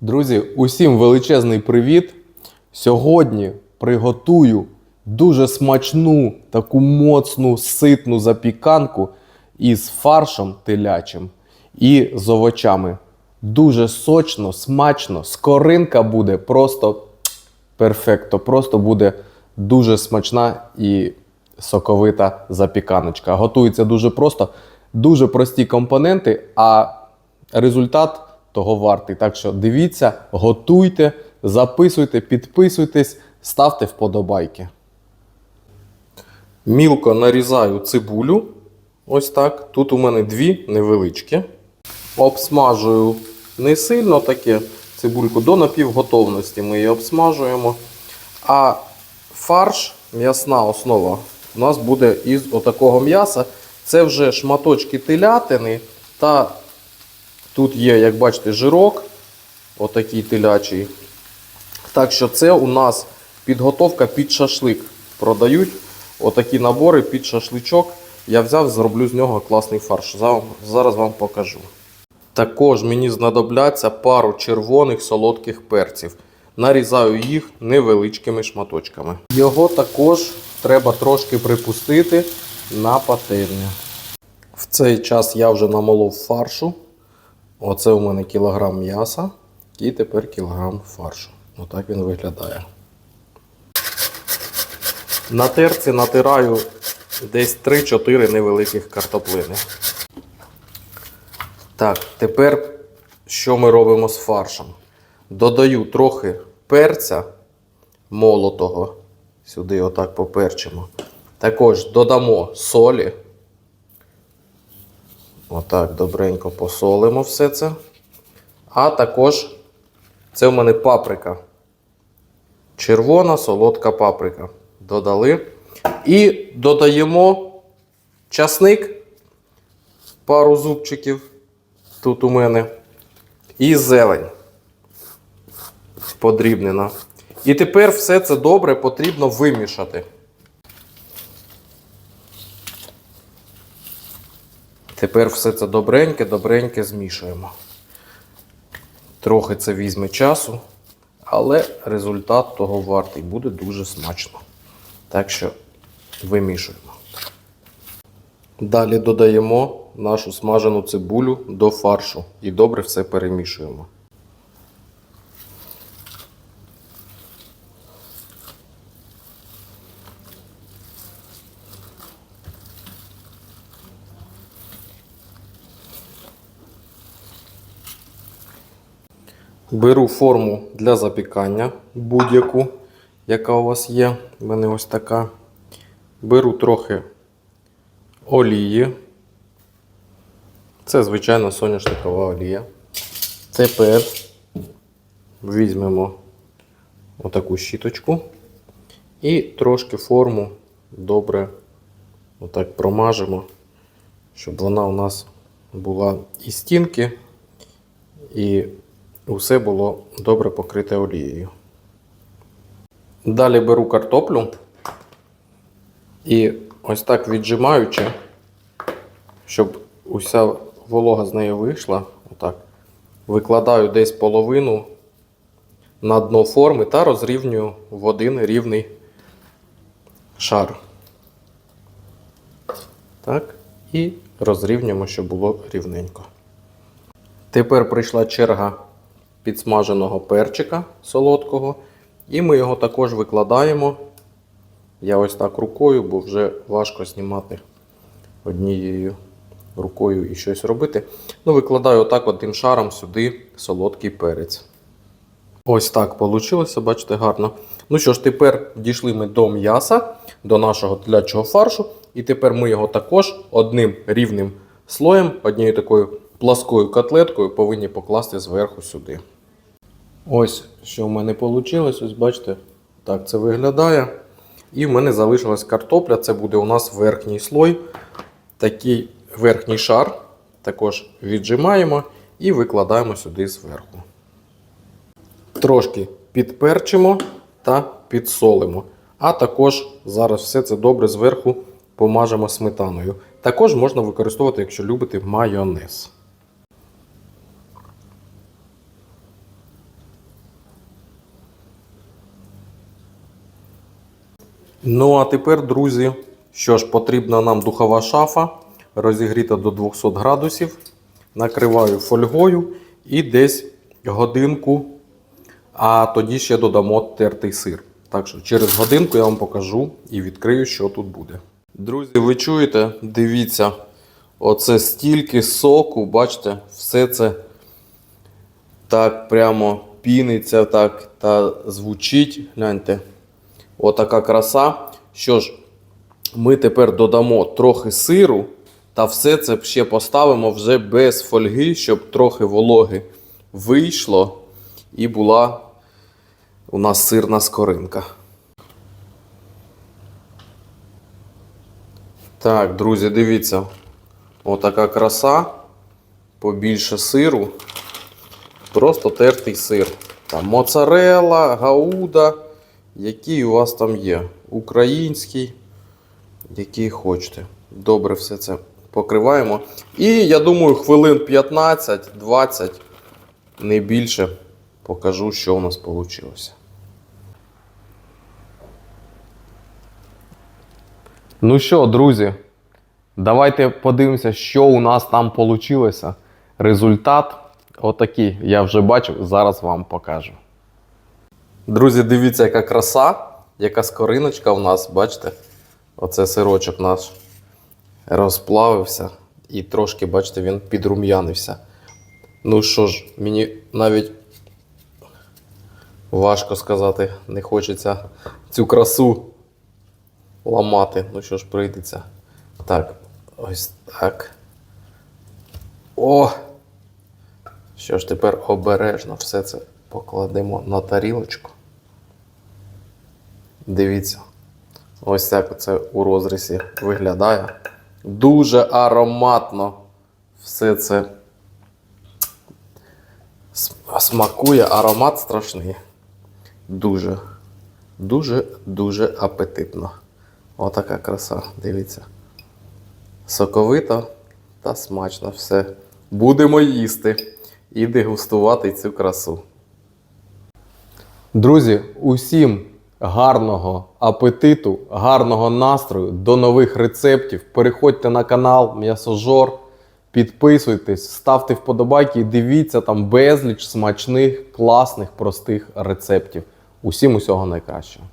Друзі, усім величезний привіт! Сьогодні приготую дуже смачну, таку моцну, ситну запіканку із фаршем телячим і з овочами. Дуже сочно, смачно, скоринка буде просто перфекто. Просто буде дуже смачна і соковита запіканочка. Готується дуже просто, дуже прості компоненти, а результат того вартий. Так що дивіться, готуйте, записуйте, підписуйтесь, ставте вподобайки. Мілко нарізаю цибулю. Ось так. Тут у мене дві невеличкі. Обсмажую не сильно таке цибульку до напівготовності ми її обсмажуємо. А фарш, м'ясна основа, у нас буде із отакого м'яса. Це вже шматочки телятини та Тут є, як бачите, жирок, отакий телячий. Так що це у нас підготовка під шашлик. Продають отакі набори під шашличок. Я взяв, зроблю з нього класний фарш. Зараз вам покажу. Також мені знадобляться пару червоних солодких перців. Нарізаю їх невеличкими шматочками. Його також треба трошки припустити на пательню. В цей час я вже намолов фаршу. Оце у мене кілограм м'яса і тепер кілограм фаршу. Отак він виглядає. На терці натираю десь 3-4 невеликих картоплини. Так, тепер що ми робимо з фаршем? Додаю трохи перця молотого. Сюди отак поперчимо. Також додамо солі. Отак добренько посолимо все це. А також це в мене паприка. Червона солодка паприка. Додали. І додаємо часник, пару зубчиків. Тут у мене. І зелень. Подрібнена. І тепер все це добре потрібно вимішати. Тепер все це добреньке, добреньке змішуємо. Трохи це візьме часу, але результат того вартий буде дуже смачно. Так що вимішуємо. Далі додаємо нашу смажену цибулю до фаршу і добре все перемішуємо. Беру форму для запікання будь-яку, яка у вас є. У мене ось така. Беру трохи олії. Це, звичайно, соняшникова олія. Тепер візьмемо отаку щіточку і трошки форму добре отак промажемо, щоб вона у нас була і стінки, і Усе було добре покрите олією. Далі беру картоплю і ось так віджимаючи, щоб уся волога з неї вийшла, отак, викладаю десь половину на дно форми та розрівнюю в один рівний шар. Так, і розрівнюємо, щоб було рівненько. Тепер прийшла черга підсмаженого перчика солодкого. І ми його також викладаємо. Я ось так рукою, бо вже важко знімати однією рукою і щось робити. Ну, Викладаю отак одним шаром сюди солодкий перець. Ось так вийшло, бачите, гарно. Ну що ж, тепер дійшли ми до м'яса, до нашого тлячого фаршу. І тепер ми його також одним рівним слоєм, однією такою пласкою котлеткою повинні покласти зверху сюди. Ось що в мене вийшло. Ось бачите, так це виглядає. І в мене залишилась картопля. Це буде у нас верхній слой. Такий верхній шар. Також віджимаємо і викладаємо сюди зверху. Трошки підперчимо та підсолимо. А також зараз все це добре зверху помажемо сметаною. Також можна використовувати, якщо любите, майонез. Ну, а тепер, друзі, що ж, потрібна нам духова шафа, розігріта до 200 градусів. Накриваю фольгою і десь годинку, а тоді ще додамо тертий сир. Так що через годинку я вам покажу і відкрию, що тут буде. Друзі, ви чуєте? Дивіться, оце стільки соку, бачите, все це так прямо піниться, так та звучить. Гляньте. Отака краса. Що ж, ми тепер додамо трохи сиру та все це ще поставимо вже без фольги, щоб трохи вологи вийшло і була у нас сирна скоринка. Так, друзі, дивіться. Отака краса. Побільше сиру. Просто тертий сир. Там моцарелла, гауда, який у вас там є. Український, який хочете. Добре все це покриваємо. І я думаю, хвилин 15-20, не більше, покажу, що у нас вийшло. Ну що, друзі, давайте подивимося, що у нас там вийшло. Результат отакий. Я вже бачив, зараз вам покажу. Друзі, дивіться, яка краса, яка скориночка у нас, бачите? Оце сирочок наш розплавився і трошки, бачите, він підрум'янився. Ну що ж, мені навіть важко сказати, не хочеться цю красу ламати. Ну що ж, прийдеться. Так, ось так. О! Що ж, тепер обережно все це покладемо на тарілочку. Дивіться. Ось так це у розрізі виглядає. Дуже ароматно все це смакує, аромат страшний. Дуже, дуже, дуже апетитно. Отака краса, дивіться. Соковито та смачно все. Будемо їсти і дегустувати цю красу. Друзі, усім гарного апетиту, гарного настрою, до нових рецептів. Переходьте на канал М'ясожор, підписуйтесь, ставте вподобайки і дивіться там безліч смачних, класних, простих рецептів. Усім усього найкращого.